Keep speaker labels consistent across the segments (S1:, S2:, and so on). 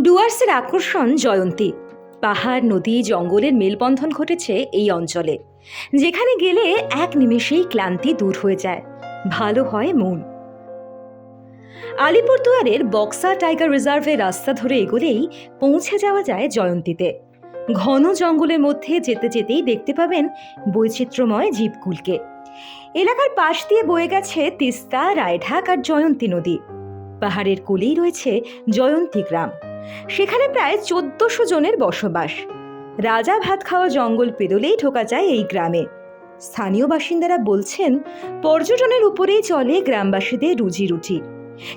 S1: ডুয়ার্সের আকর্ষণ জয়ন্তী। পাহাড়, নদী, জঙ্গলের মেলবন্ধন ঘটেছে এই অঞ্চলে। যেখানে গেলে এক নিমেষেই ক্লান্তি দূর হয়ে যায়। ভালো হয় মন। আলিপুরদুয়ারের বক্সা টাইগার রিজার্ভের রাস্তা ধরে এগোলেই পৌঁছে যাওয়া যায় জয়ন্তীতে। ঘন জঙ্গলের মধ্যে যেতে যেতেই দেখতে পাবেন বৈচিত্র্যময় জীবকুলকে। এলাকার পাশ দিয়ে বয়ে গেছে তিস্তা, রায়ঢাক আর জয়ন্তী নদী। পাহাড়ের কোলেই রয়েছে জয়ন্তী গ্রাম। সেখানে প্রায় চোদ্দশো জনের বসবাস। রাজা ভাত খাওয়া জঙ্গল পেরোলেই ঢোকা যায় এই গ্রামে। স্থানীয় বাসিন্দারা বলছেন, পর্যটনের উপরেই চলে গ্রামবাসীদের রুজি রুটি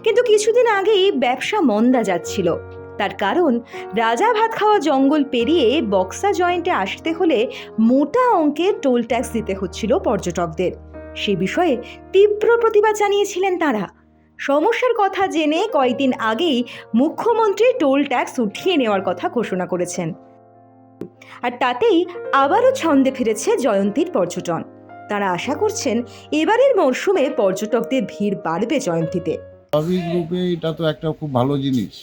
S1: কিন্তু কিছুদিন আগেই ব্যবসা মন্দা যাচ্ছিল। তার কারণ, রাজা ভাত খাওয়া জঙ্গল পেরিয়ে বক্সা জয়েন্টে আসতে হলে মোটা অঙ্কের টোল ট্যাক্স দিতে হচ্ছিল পর্যটকদের। সে বিষয়ে তীব্র প্রতিবাদ জানিয়েছিলেন তারা। সমস্যার কথা জেনে কয়েকদিন আগেই মুখ্যমন্ত্রী টোল ট্যাক্স উঠিয়ে নেওয়ার কথা ঘোষণা করেছেন। আর তাতেই আবারও ছন্দে ফিরেছে জয়ন্তীর পর্যটন। তারা আশা করছেন এবারের মরশুমে পর্যটকদের ভিড় বাড়বে জয়ন্তীতে।
S2: স্বাভাবিক রূপে এটা তো একটা খুব ভালো জিনিস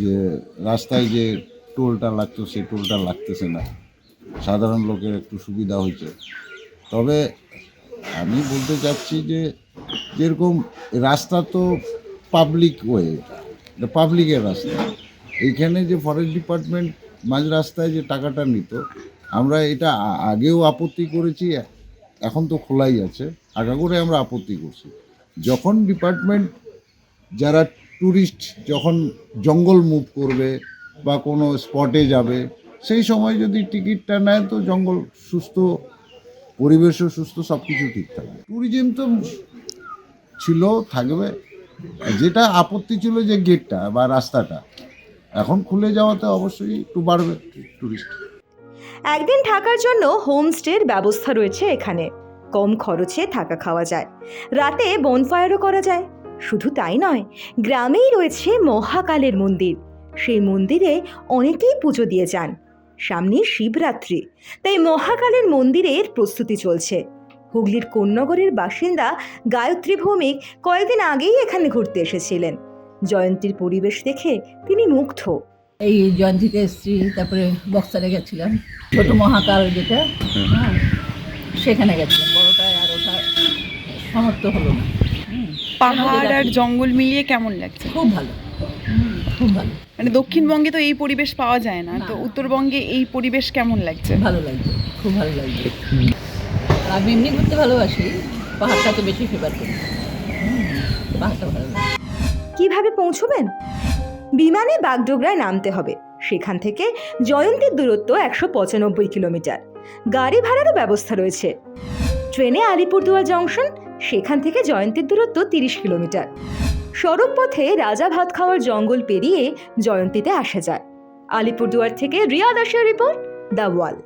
S2: যে রাস্তায় যে টোলটা লাগতো সেই টোলটা লাগতেছে না। সাধারণ লোকের একটু সুবিধা হয়েছে। তবে আমি বলতে চাচ্ছি যে যেরকম রাস্তা তো পাবলিক ওয়ে এটা পাবলিকের রাস্তা। এইখানে যে ফরেস্ট ডিপার্টমেন্ট মাঝ রাস্তায় যে টাকাটা নিত, আমরা এটা আগেও আপত্তি করেছি এখন তো খোলাই আছে, আগা করে আমরা আপত্তি করছি। যখন ডিপার্টমেন্ট যারা ট্যুরিস্ট যখন জঙ্গল মুভ করবে বা কোনো স্পটে যাবে, সেই সময় যদি টিকিটটা নেয়, তো জঙ্গল সুস্থ, পরিবেশও সুস্থ সব কিছু ঠিক থাকবে। ট্যুরিজম তো ছিল, থাকবে। যেটা আপত্তি ছিল যে গেটটা বা রাস্তাটা, এখন খুলে যাওয়াতে অবশ্যই একটু বাড়বে ট্যুরিস্ট
S1: একদিন থাকার জন্য হোমস্টের ব্যবস্থা রয়েছে এখানে। কম খরচে থাকা খাওয়া যায়। রাতে বনফায়ারও করা যায়। শুধু তাই নয়, গ্রামেই রয়েছে মহাকালের মন্দির। সেই মন্দিরে অনেকেই পুজো দিয়ে যান। সামনে শিবরাত্রি। তাই মহাকালের মন্দিরের প্রস্তুতি চলছে। হুগলির কোন্নগরের বাসিন্দা গায়ত্রী ভৌমিক কয়েকদিন আগেই এখানে ঘুরতে এসেছিলেন। জয়ন্তীর পরিবেশ দেখে তিনি মুগ্ধ।
S3: এই জয়ন্তীতে এসেছি তারপরে বক্সারে গেছিলাম ছোট মহাকাল যেটা হ্যাঁ সেখানে গেছিলাম। বড়টায় আর ওটা সমর্থ হলো না।
S4: পাহাড় আর জঙ্গল মিলিয়ে কেমন লাগছে?
S3: খুব ভালো। খুব ভালো।
S4: মানে দক্ষিণবঙ্গে তো এই পরিবেশ পাওয়া যায় না। তো উত্তরবঙ্গে এই পরিবেশ কেমন লাগছে?
S3: ভালো লাগছে খুব ভালো লাগছে। আমি এমনি ঘুরতে ভালোবাসি, পাহাড়টা তো বেশি ফেভার করি। পাহাড়টা ভালো
S1: কীভাবে পৌঁছবেন? বিমানে বাগডোগরায় নামতে হবে। সেখান থেকে জয়ন্তীর দূরত্ব একশো পঁচানব্বই কিলোমিটার। গাড়ি ভাড়ারও ব্যবস্থা রয়েছে। ট্রেনে আলিপুরদুয়ার জংশন, সেখান থেকে জয়ন্তীর দূরত্ব তিরিশ কিলোমিটার। সড়ক পথে রাজা ভাত খাওয়ার জঙ্গল পেরিয়ে জয়ন্তীতে আসা যায়। আলিপুরদুয়ার থেকে রিয়া দাসের রিপোর্ট, দ্য ওয়াল।